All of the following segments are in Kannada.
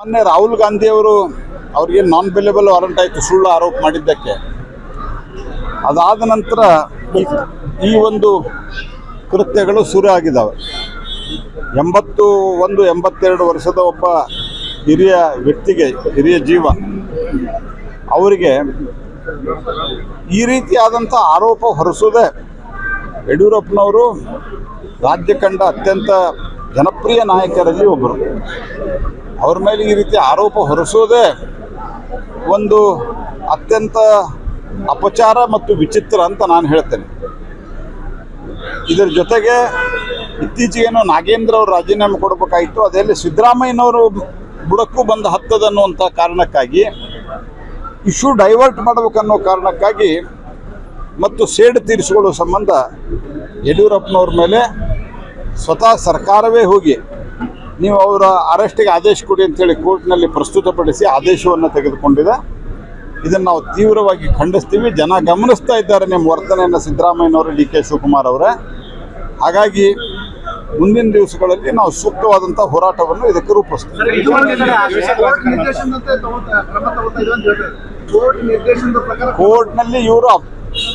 ಮೊನ್ನೆ ರಾಹುಲ್ ಗಾಂಧಿ ಅವರು ಅವ್ರಿಗೆ ನಾನ್ ಬೆಲೆಬಲ್ ವಾರಂಟ್ ಆಯಿತು, ಸುಳ್ಳು ಆರೋಪ ಮಾಡಿದ್ದಕ್ಕೆ. ಅದಾದ ನಂತರ ಈ ಒಂದು ಕೃತ್ಯಗಳು ಶುರು ಆಗಿದ್ದಾವೆ ಎಂಬತ್ತು ಒಂದು, ಎಂಬತ್ತೆರಡು ವರ್ಷದ ಒಬ್ಬ ಹಿರಿಯ ವ್ಯಕ್ತಿಗೆ, ಹಿರಿಯ ಜೀವ, ಅವರಿಗೆ ಈ ರೀತಿಯಾದಂಥ ಆರೋಪ ಹೊರಿಸೋದೇ ಯಡಿಯೂರಪ್ಪನವರು ರಾಜ್ಯ ಕಂಡ ಅತ್ಯಂತ ಜನಪ್ರಿಯ ನಾಯಕರಲ್ಲಿ ಒಬ್ಬರು ಅವ್ರ ಮೇಲೆ ಈ ರೀತಿ ಆರೋಪ ಹೊರಿಸೋದೇ ಒಂದು ಅತ್ಯಂತ ಅಪಚಾರ ಮತ್ತು ವಿಚಿತ್ರ ಅಂತ ನಾನು ಹೇಳ್ತೇನೆ. ಇದರ ಜೊತೆಗೆ ಇತ್ತೀಚೆಗೇನೋ ನಾಗೇಂದ್ರ ಅವರು ರಾಜೀನಾಮೆ ಕೊಡಬೇಕಾಗಿತ್ತು ಅದೆಲ್ಲ ಸಿದ್ದರಾಮಯ್ಯನವರು ಬುಡಕ್ಕೂ ಬಂದ ಹತ್ತದನ್ನುವಂಥ ಕಾರಣಕ್ಕಾಗಿ, ಇಶ್ಯೂ ಡೈವರ್ಟ್ ಮಾಡಬೇಕನ್ನೋ ಕಾರಣಕ್ಕಾಗಿ ಮತ್ತು ಸೇಡು ತೀರಿಸಿಕೊಳ್ಳುವ ಸಂಬಂಧ ಯಡಿಯೂರಪ್ಪನವ್ರ ಮೇಲೆ ಸ್ವತಃ ಸರ್ಕಾರವೇ ಹೋಗಿ ನೀವು ಅವರ ಅರೆಸ್ಟಿಗೆ ಆದೇಶ ಕೊಡಿ ಅಂತೇಳಿ ಕೋರ್ಟ್ನಲ್ಲಿ ಪ್ರಸ್ತುತಪಡಿಸಿ ಆದೇಶವನ್ನು ತೆಗೆದುಕೊಂಡಿದೆ. ಇದನ್ನು ನಾವು ತೀವ್ರವಾಗಿ ಖಂಡಿಸ್ತೀವಿ. ಜನ ಗಮನಿಸ್ತಾ ಇದ್ದಾರೆ ನಿಮ್ಮ ವರ್ತನೆಯನ್ನು ಸಿದ್ದರಾಮಯ್ಯನವರು ಡಿ ಕೆ ಶಿವಕುಮಾರ್ ಅವರ. ಹಾಗಾಗಿ ಮುಂದಿನ ದಿವಸಗಳಲ್ಲಿ ನಾವು ಸೂಕ್ತವಾದಂಥ ಹೋರಾಟವನ್ನು ಇದಕ್ಕೆ ರೂಪಿಸ್ತೀವಿ. ಕೋರ್ಟ್ನಲ್ಲಿ ಇವರು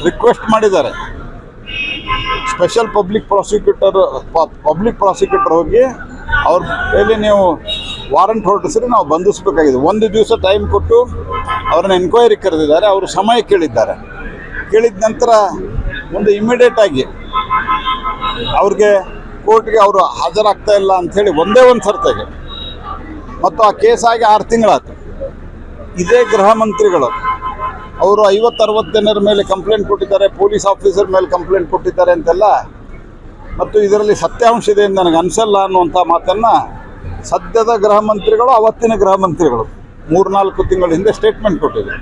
ರಿಕ್ವೆಸ್ಟ್ ಮಾಡಿದ್ದಾರೆ. Special public prosecutor public prosecutor ಹೋಗಿ ಅವ್ರ ಮೇಲೆ ನೀವು ವಾರಂಟ್ ಹೊರಟಿಸ್ರಿ ನಾವು ಬಂಧಿಸಬೇಕಾಗಿದೆ. ಒಂದು ದಿವಸ ಟೈಮ್ ಕೊಟ್ಟು ಅವ್ರನ್ನ ಎನ್ಕ್ವೈರಿ ಕರೆದಿದ್ದಾರೆ, ಅವರು ಸಮಯ ಕೇಳಿದ್ದಾರೆ. ಕೇಳಿದ ನಂತರ ಒಂದು ಇಮಿಡಿಯೇಟ್ ಆಗಿ ಅವ್ರಿಗೆ ಕೋರ್ಟ್ಗೆ ಅವರು ಹಾಜರಾಗ್ತಾ ಇಲ್ಲ ಅಂಥೇಳಿ ಒಂದೇ ಒಂದು ಸರ್ತೆಗೆ. ಮತ್ತು ಆ ಕೇಸಾಗಿ ಆರು ತಿಂಗಳಾಯ್ತು. ಇದೇ ಗೃಹ ಮಂತ್ರಿಗಳು ಅವರು ಐವತ್ತು, ಅರವತ್ತು ಜನರ ಮೇಲೆ ಕಂಪ್ಲೇಂಟ್ ಕೊಟ್ಟಿದ್ದಾರೆ ಪೊಲೀಸ್ ಆಫೀಸರ್ ಮೇಲೆ ಕಂಪ್ಲೇಂಟ್ ಕೊಟ್ಟಿದ್ದಾರೆ ಅಂತೆಲ್ಲ. ಮತ್ತು ಇದರಲ್ಲಿ ಸತ್ಯಾಂಶ ಇದೆ ಎಂದು ನನಗೆ ಅನಿಸಲ್ಲ ಅನ್ನುವಂಥ ಮಾತನ್ನು ಸದ್ಯದ ಗೃಹ ಮಂತ್ರಿಗಳು, ಅವತ್ತಿನ ಗೃಹ ಮಂತ್ರಿಗಳು ಮೂರ್ನಾಲ್ಕು ತಿಂಗಳ ಹಿಂದೆ ಸ್ಟೇಟ್ಮೆಂಟ್ ಕೊಟ್ಟಿದೆ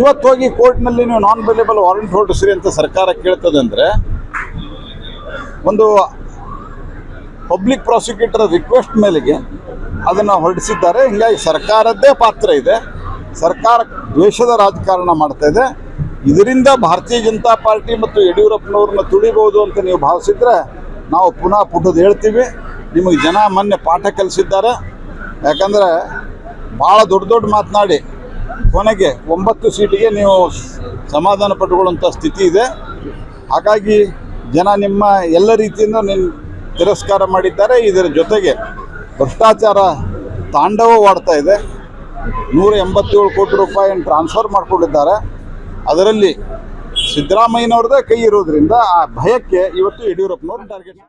ಇವತ್ತು ಹೋಗಿ ಕೋರ್ಟ್ನಲ್ಲಿ ನೀವು ನಾನ್ ಬೆಲೆಬಲ್ ವಾರಂಟ್ ಹೊರಡಿಸ್ರಿ ಅಂತ ಸರ್ಕಾರ ಕೇಳ್ತದೆ ಅಂದರೆ, ಒಂದು ಪಬ್ಲಿಕ್ ಪ್ರಾಸಿಕ್ಯೂಟರ್ ರಿಕ್ವೆಸ್ಟ್ ಮೇಲೆಗೆ ಅದನ್ನು ಹೊರಡಿಸಿದ್ದಾರೆ. ಹೀಗಾಗಿ ಸರ್ಕಾರದ್ದೇ ಪಾತ್ರ ಇದೆ. ಸರ್ಕಾರ ದ್ವೇಷದ ರಾಜಕಾರಣ ಮಾಡ್ತಾ ಇದೆ. ಇದರಿಂದ ಭಾರತೀಯ ಜನತಾ ಪಾರ್ಟಿ ಮತ್ತು ಯಡಿಯೂರಪ್ಪನವ್ರನ್ನ ತುಳಿಬಹುದು ಅಂತ ನೀವು ಭಾವಿಸಿದ್ರೆ ನಾವು ಪುನಃ ಪುಟದ ಹೇಳ್ತೀವಿ. ನಿಮಗೆ ಜನ ಮೊನ್ನೆ ಪಾಠ ಕಲಿಸಿದ್ದಾರೆ. ಯಾಕಂದರೆ ಭಾಳ ದೊಡ್ಡ ದೊಡ್ಡ ಮಾತನಾಡಿ ಕೊನೆಗೆ ಒಂಬತ್ತು ಸೀಟಿಗೆ ನೀವು ಸಮಾಧಾನ ಪಟ್ಟುಕೊಳ್ಳುವಂಥ ಸ್ಥಿತಿ ಇದೆ. ಹಾಗಾಗಿ ಜನ ನಿಮ್ಮ ಎಲ್ಲ ರೀತಿಯಿಂದ ನಿನ್ನ ತಿರಸ್ಕಾರ ಮಾಡಿದ್ದಾರೆ. ಇದರ ಜೊತೆಗೆ ಭ್ರಷ್ಟಾಚಾರ ತಾಂಡವವಾಡ್ತಾ ಇದೆ. ನೂರ ಎಂಬತ್ತೇಳು ಕೋಟಿ ರೂಪಾಯಿಯನ್ನು ಟ್ರಾನ್ಸ್ಫರ್ ಮಾಡಿಕೊಂಡಿದ್ದಾರೆ. ಅದರಲ್ಲಿ ಸಿದ್ದರಾಮಯ್ಯನವ್ರದೇ ಕೈ ಇರೋದ್ರಿಂದ ಆ ಭಯಕ್ಕೆ ಇವತ್ತು ಯಡಿಯೂರಪ್ಪನವ್ರು ಟಾರ್ಗೆಟ್